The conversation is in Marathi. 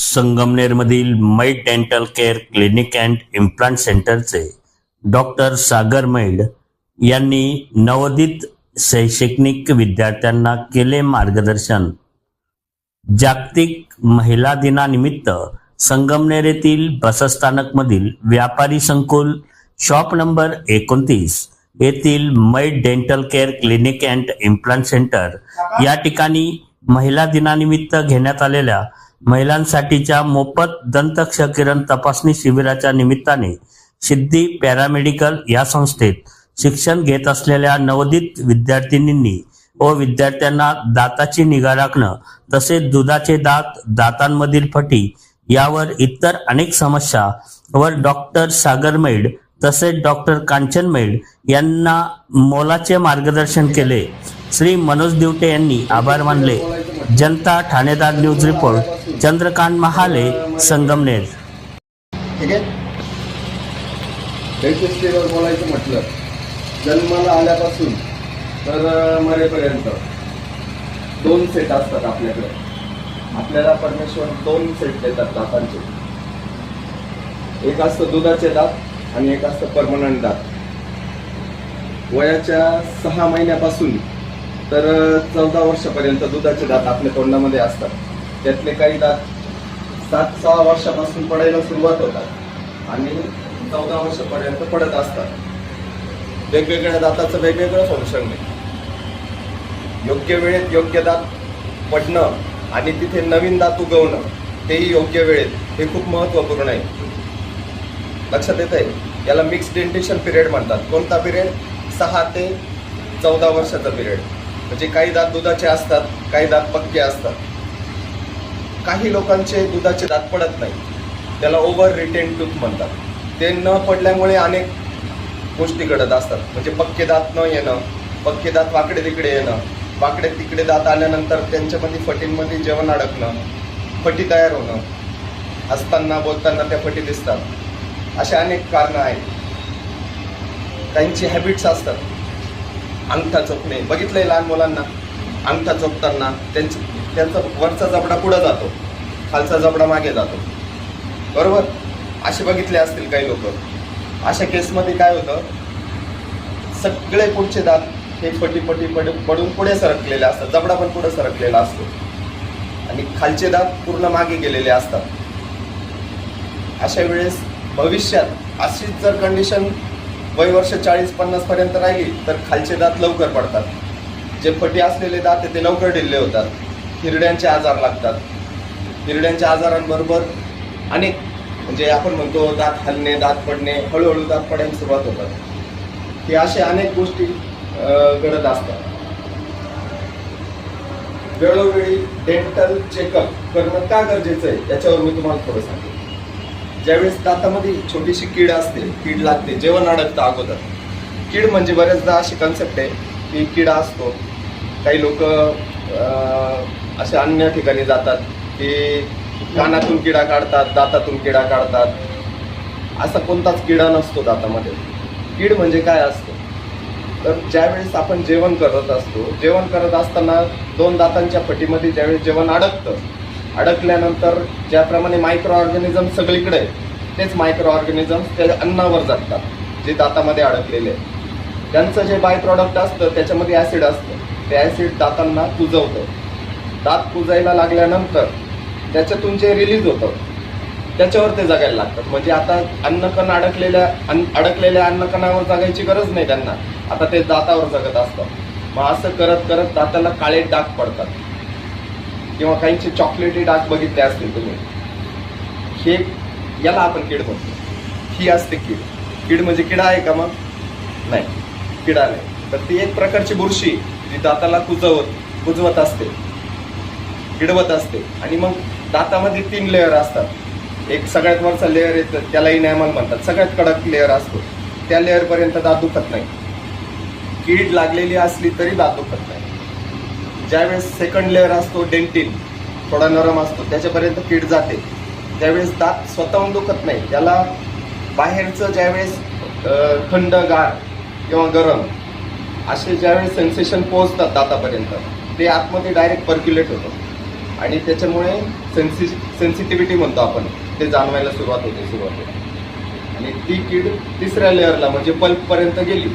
संगमनेरमधील Mai dental care clinic and implant सेंटरचे डॉक्टर सागर मैड यांनी नवोदित शैक्षणिक विद्यार्थ्यांना केले मार्गदर्शन. जागतिक महिला दिनानिमित्त संगमनेर येथील बसस्थानकमधील व्यापारी संकुल शॉप नंबर एकोणतीस येथील Mai dental care clinic and implant centre या ठिकाणी महिला दिनानिमित्त घेण्यात आलेल्या महिलांसाठीच्या मोफत दंत क्षकिरण तपासणी शिबिराच्या निमित्ताने सिद्धी पॅरामेडिकल या संस्थेत शिक्षण घेत असलेल्या नवोदित विद्यार्थिनींनी व विद्यार्थ्यांना दाताची निगा राखणं तसेच दुधाचे दात दातांमधील फटी यावर इतर अनेक समस्या वर डॉक्टर सागर मेड तसेच डॉक्टर कांचन मेड यांना मोलाचे मार्गदर्शन केले. श्री मनोज दिवटे यांनी आभार मानले. Janata Thanedar news report Chandrakant Mahale Sangamner. ठीक आहे? बोलायचं म्हटलं जन्माला आल्यापासून तर मरेपर्यंत दोन सेट असतात आपल्याकडे. आपल्याला परमेश्वर दोन सेट देतात दातांचे. एक असतं दुधाचे दात आणि एक असतं परमनंट दात. वयाच्या सहा महिन्यापासून तर चौदा वर्षापर्यंत दुधाचे दात आपल्या तोंडामध्ये असतात. त्यातले काही दात सात सहा वर्षापासून पडायला सुरुवात होतात आणि चौदा वर्षापर्यंत पडत असतात. वेगवेगळ्या दाताचं वेगवेगळं फंक्शन आहे. योग्य वेळेत योग्य दात पडणं आणि तिथे नवीन दात उगवणं तेही योग्य वेळेत हे खूप महत्त्वपूर्ण आहे. लक्षात येत आहे याला मिक्स डेंटेशन पिरियड म्हणतात. कोणता पिरियड सहा ते चौदा वर्षाचा पिरियड म्हणजे काही दात दुधाचे असतात काही दात पक्के असतात. काही लोकांचे दुधाचे दात पडत नाही त्याला ओव्हर रिटेन टूथ म्हणतात. ते न पडल्यामुळे अनेक गोष्टी घडत असतात. म्हणजे पक्के दात न येणं पक्के दात वाकडे तिकडे येणं वाकडे तिकडे दात आल्यानंतर त्यांच्यामध्ये फटींमध्ये जेवण अडकणं फटी तयार होणं हसताना बोलताना त्या फटी दिसतात. असे अनेक कारणं आहेत. काहींची हॅबिट्स असतात. अंगठा चोपणे. बघितलंय लहान मुलांना? अंगठा चोपताना त्यांचं त्यांचा वरचा जबडा पुढं जातो. खालचा जबडा मागे जातो. बरोबर? असे बघितले असतील काही लोक. अशा केसमध्ये काय होतं? सगळे पुढचे दात हे पटी पटी पड पडून पुढे सरकलेले असतात. जबडा पण पुढे सरकलेला असतो. आणि खालचे दात पूर्ण मागे गेलेले असतात. अशा वेळेस भविष्यात अशीच जर कंडिशन वय वर्ष चाळीस पन्नास पर्यंत राहिली तर खालचे दात लवकर पडतात. जे फटी असलेले दात आहे ते लवकर ढिल्ले होतात. हिरड्यांचे आजार लागतात. हिरड्यांच्या आजारांबरोबर अनेक म्हणजे आपण म्हणतो दात हलणे दात पडणे हळूहळू दात पडायला सुरुवात होतात. हे अशा अनेक गोष्टी घडत असतात. वेळोवेळी डेंटल चेकअप करणं का गरजेचं आहे? याच्यावर मी तुम्हाला थोडं सांगेन. ज्यावेळेस दातामध्ये छोटीशी कीड असते कीड लागते जेवण अडकतं अगोदर. कीड म्हणजे बऱ्याचदा अशी कन्सेप्ट आहे की कीडा असतो. काही लोक असे अन्य ठिकाणी जातात की कानातून किडा काढतात दातातून किडा काढतात. असा कोणताच किडा नसतो दातामध्ये. कीड म्हणजे काय असतं? तर ज्यावेळेस आपण जेवण करत असतो जेवण करत असताना दोन दातांच्या पटीमध्ये ज्यावेळेस जेवण अडकतं अडकल्यानंतर ज्याप्रमाणे मायक्रो ऑर्गॅनिझम सगळीकडे तेच मायक्रो ऑर्गॅनिझम ते अन्नावर जगतात जे दातामध्ये अडकलेले आहेत. त्यांचं जे बाय प्रॉडक्ट असतं त्याच्यामध्ये ॲसिड असतं. ते ॲसिड दातांना कुजवतं. दात कुजायला लागल्यानंतर त्याच्यातून जे रिलीज होतं त्याच्यावर ते जगायला लागतात. म्हणजे आता अन्नकण अडकलेल्या अन्न अडकलेल्या अन्नकणावर जगायची गरज नाही त्यांना. आता ते दातावर जगत असतं मग असं करत करत दाताला काळे डाग पडतात. किंवा काहींचे चॉकलेटी डाग बघितले असतील तुम्ही हे याला आपण कीड म्हणतो. ही असते कीड. कीड म्हणजे किडा आहे का मग? नाही. किडा नाही. तर ती एक प्रकारची बुरशी जी दाताला कुजवत कुजवत असते. किडवत असते. आणि मग दातामध्ये तीन लेअर असतात. एक सगळ्यात वरचा लेअर येतं त्याला इनॅमल म्हणतात. सगळ्यात कडक लेअर असतो. त्या लेअरपर्यंत दात दुखत नाही. कीड लागलेली असली तरी दात दुखत नाही. ज्यावेळेस सेकंड लेअर असतो डेंटिन थोडा नरम असतो त्याच्यापर्यंत कीड जाते. त्यावेळेस दात स्वतःहून दुखत नाही त्याला बाहेरचं ज्यावेळेस थंड गार किंवा गरम असे ज्यावेळेस सेन्सेशन पोहोचतात दातापर्यंत ते आतमध्ये डायरेक्ट पर्क्युलेट होतं. आणि त्याच्यामुळे सेन्सि सेन्सिटिव्हिटी म्हणतो आपण ते जाणवायला सुरुवात होते सुरुवातीला आणि ती कीड तिसऱ्या लेअरला म्हणजे पल्पपर्यंत गेली.